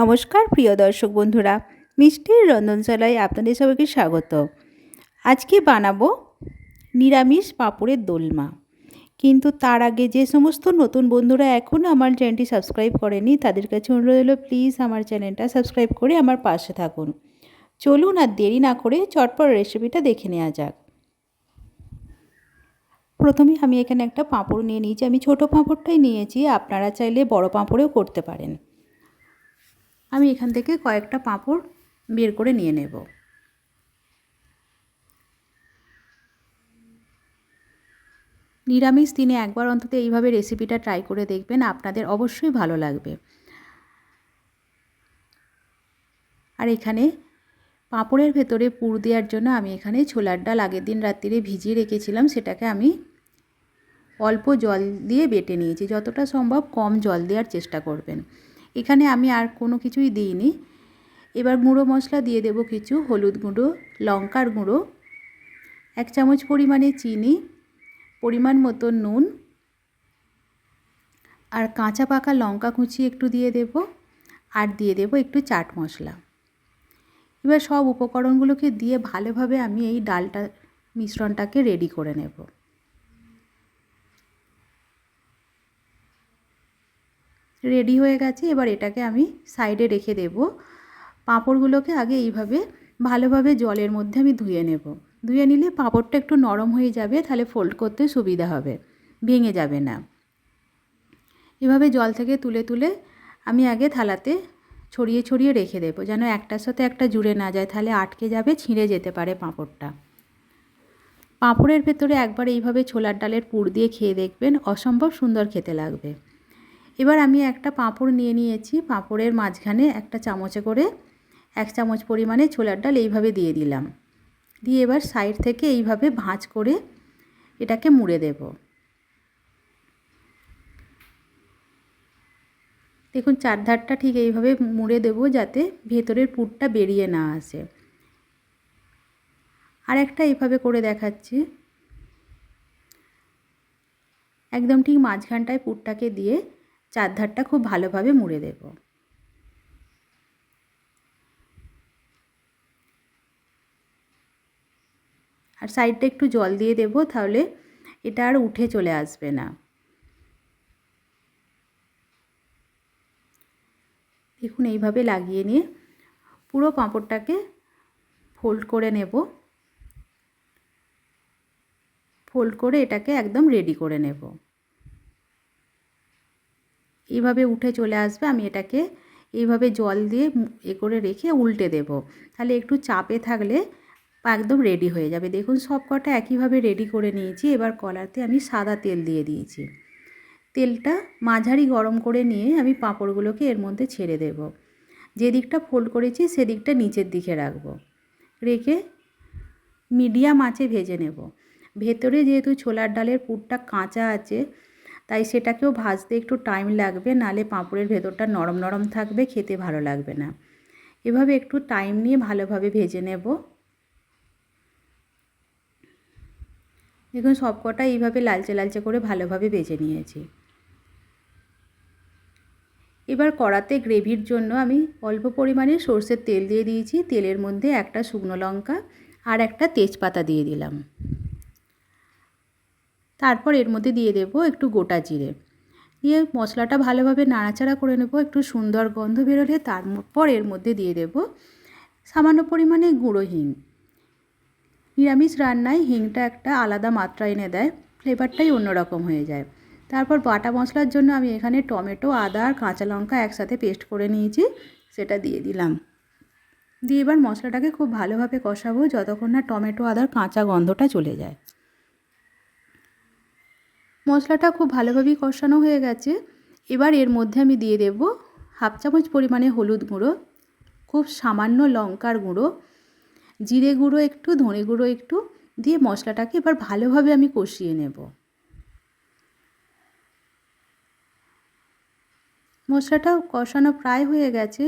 নমস্কার প্রিয় দর্শক বন্ধুরা, মিষ্টির রন্ধনশালায় আপনাদের সবাইকে স্বাগত। আজকে বানাবো নিরামিষ পাঁপড়ের দোলমা। কিন্তু তার আগে যে সমস্ত নতুন বন্ধুরা এখনও আমার চ্যানেলটি সাবস্ক্রাইব করেনি, তাদের কাছে অনুরোধ হলো প্লিজ আমার চ্যানেলটা সাবস্ক্রাইব করে আমার পাশে থাকুন। চলুন আর দেরি না করে চটপট রেসিপিটা দেখে নেওয়া যাক। প্রথমে আমি এখানে একটা পাঁপড় নিয়ে নিয়েছি, আমি ছোটো পাঁপড়টাই নিয়েছি, আপনারা চাইলে বড় পাঁপড়েও করতে পারেন। আমি এখান থেকে কয়েকটা পাঁপড় বের করে নিয়ে নেব। নিরামিষ দিনে একবার অন্তত এইভাবে রেসিপিটা ট্রাই করে দেখবেন, আপনাদের অবশ্যই ভালো লাগবে। আর এখানে পাঁপড়ের ভেতরে পুর দেওয়ার জন্য আমি এখানে ছোলার ডাল আগের দিন রাত্রিরে ভিজিয়ে রেখেছিলাম, সেটাকে আমি অল্প জল দিয়ে বেটে নিয়েছি। যতটা সম্ভব কম জল দেওয়ার চেষ্টা করবেন। এখানে আমি আর কোনো কিছুই দিইনি। এবার গুঁড়ো মশলা দিয়ে দেব কিছু, হলুদ গুঁড়ো, লঙ্কার গুঁড়ো, এক চামচ পরিমাণে চিনি, পরিমাণ মতো নুন আর কাঁচা পাকা লঙ্কা কুচি একটু দিয়ে দেব আর দিয়ে দেব একটু চাট মশলা। এবার সব উপকরণগুলোকে দিয়ে ভালোভাবে আমি এই ডালটা, মিশ্রণটাকে রেডি করে নেব। রেডি হয়ে গেছে, এবার এটাকে আমি সাইডে রেখে দেব। পাঁপড়গুলোকে আগে এইভাবে ভালোভাবে জলের মধ্যে আমি ধুয়ে নেব। ধুয়ে নিলে পাঁপড়টা একটু নরম হয়ে যাবে, তাহলে ফোল্ড করতে সুবিধা হবে, ভেঙে যাবে না। এভাবে জল থেকে তুলে তুলে আমি আগে থালাতে ছড়িয়ে ছড়িয়ে রেখে দেবো, যেন একটার সাথে একটা জুড়ে না যায়, তাহলে আটকে যাবে, ছিঁড়ে যেতে পারে পাঁপড়টা। পাঁপড়ের ভেতরে একবার এইভাবে ছোলার ডালের পুর দিয়ে খেয়ে দেখবেন, অসম্ভব সুন্দর খেতে লাগবে। এবার আমি একটা পাঁপড় নিয়ে নিয়েছি, পাঁপড়ের মাঝখানে একটা চামচে করে এক চামচ পরিমাণে ছোলার ডাল এইভাবে দিয়ে দিলাম। দিয়ে এবার সাইড থেকে এইভাবে ভাঁজ করে এটাকে মুড়ে দেব। দেখুন, চারধারটা ঠিক এইভাবে মুড়ে দেব যাতে ভেতরের পুরটা বেরিয়ে না আসে। আর একটা এইভাবে করে দেখাচ্ছি। একদম ঠিক মাঝখানটায় পুরটাকে দিয়ে চারধারটা খুব ভালোভাবে মুড়ে দেব। আর সাইডটা একটু জল দিয়ে দেব তাহলে এটা আর উঠে চলে আসবে না। দেখুন এইভাবে লাগিয়ে নিয়ে পুরো পাঁপড়টাকে ফোল্ড করে নেব। ফোল্ড করে এটাকে একদম রেডি করে নেব। এইভাবে উঠে চলে আসবে, আমি এটাকে এইভাবে জল দিয়ে এ করে রেখে উল্টে দেব। তাহলে একটু চাপে থাকলে একদম রেডি হয়ে যাবে। দেখুন সব কটা একইভাবে রেডি করে নিয়েছি, এবার কলাতে আমি সাদা তেল দিয়ে দিয়েছি। তেলটা মাঝারি গরম করে নিয়ে আমি পাঁপড়গুলোকে এর মধ্যে ছেড়ে দেব। যে দিকটা ফোল্ড করেছি সেদিকটা নিচের দিকে রাখব। রেখে মিডিয়াম আঁচে ভেজে নেব। ভেতরে যেহেতু ছোলার ডালের পুরটা কাঁচা আছে তাই সেটাকেও ভাজতে একটু টাইম লাগবে, নালে পাঁপড়ের ভেতরটা নরম নরম থাকবে, খেতে ভালো লাগবে না। এভাবে একটু টাইম নিয়ে ভালোভাবে ভেজে নেব। দেখুন সব কটা এইভাবে লালচে লালচে করে ভালোভাবে ভেজে নিয়েছি। এবার কড়াতে গ্রেভির জন্য আমি অল্প পরিমাণে সর্ষের তেল দিয়ে দিয়েছি। তেলের মধ্যে একটা শুকনো লঙ্কা আর একটা তেজপাতা দিয়ে দিলাম। তারপর এর মধ্যে দিয়ে দেব একটু গোটা জিরে। দিয়ে মশলাটা ভালোভাবে নাড়াচাড়া করে নেব, একটু সুন্দর গন্ধ বেরোলে তারপর এর মধ্যে দিয়ে দেব সামান্য পরিমাণে গুঁড়ো হিং। নিরামিষ রান্নায় হিংটা একটা আলাদা মাত্রা এনে দেয়, ফ্লেভারটাই অন্যরকম হয়ে যায়। তারপর বাটা মশলার জন্য আমি এখানে টমেটো, আদা আর কাঁচা লঙ্কা একসাথে পেস্ট করে নিয়েছি, সেটা দিয়ে দিলাম। দিয়ে এবার মশলাটাকে খুব ভালোভাবে কষাবো যতক্ষণ না টমেটো, আদার কাঁচা গন্ধটা চলে যায়। মশলাটা খুব ভালোভাবেই কষানো হয়ে গেছে। এবার এর মধ্যে আমি দিয়ে দেব হাফ চামচ পরিমাণে হলুদ গুঁড়ো, খুব সামান্য লঙ্কার গুঁড়ো, জিরে গুঁড়ো একটু, ধনে গুঁড়ো একটু দিয়ে মশলাটাকে এবার ভালোভাবে আমি কষিয়ে নেব। মশলাটা কষানো প্রায় হয়ে গেছে,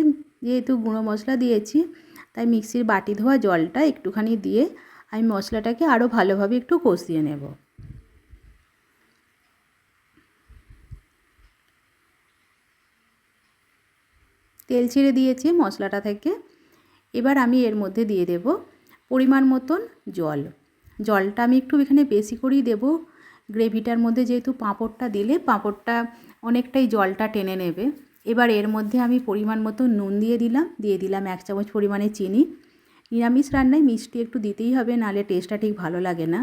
যেহেতু গুঁড়ো মশলা দিয়েছি, তাই মিক্সির বাটি ধোয়া জলটা একটুখানি দিয়ে আমি মশলাটাকে আরও ভালোভাবে একটু কষিয়ে নেব। তেল ছেড়ে দিয়েছি মশলাটা থেকে। এবার আমি এর মধ্যে দিয়ে দেব পরিমাণ মতন জল। জলটা আমি একটু এখানে বেশি করেই দেব। গ্রেভিটার মধ্যে যেহেতু পাঁপড়টা দিলে পাঁপড়টা অনেকটাই জলটা টেনে নেবে। এবার এর মধ্যে আমি পরিমাণ মতো নুন দিয়ে দিলাম। দিয়ে দিলাম এক চামচ পরিমাণে চিনি। নিরামিষ রান্নায় মিষ্টি একটু দিতেই হবে, নাহলে টেস্টটা ঠিক ভালো লাগে না।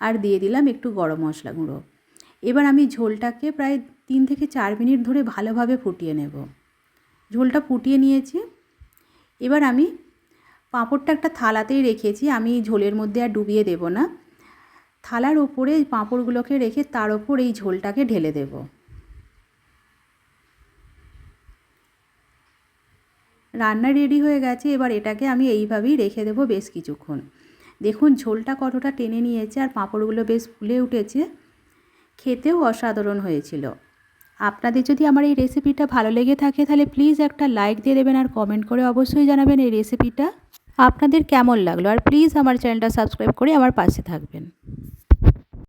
আর দিয়ে দিলাম একটু গরম মশলা গুঁড়ো। এবার আমি ঝোলটাকে প্রায় তিন থেকে চার মিনিট ধরে ভালোভাবে ফুটিয়ে নেব। ঝোলটা ফুটিয়ে নিয়েছি। এবার আমি পাঁপড়টা একটা থালাতেই রেখেছি, আমি ঝোলের মধ্যে আর ডুবিয়ে দেব না। থালার ওপরে পাঁপড়গুলোকে রেখে তার ওপর এই ঝোলটাকে ঢেলে দেব। রান্না রেডি হয়ে গেছে, এবার এটাকে আমি এইভাবেই রেখে দেবো বেশ কিছুক্ষণ। দেখুন, ঝোলটা কতটা টেনে নিয়েছে আর পাঁপড়গুলো বেশ ফুলে উঠেছে। খেতেও অসাধারণ হয়েছিল। আপনাদের যদি আমার এই রেসিপিটা ভালো লেগে থাকে, তাহলে প্লিজ একটা লাইক দিয়ে দেবেন আর কমেন্ট করে অবশ্যই জানাবেন এই রেসিপিটা আপনাদের কেমন লাগল? আর প্লিজ আমার চ্যানেলটা সাবস্ক্রাইব করে আমার পাশে থাকবেন।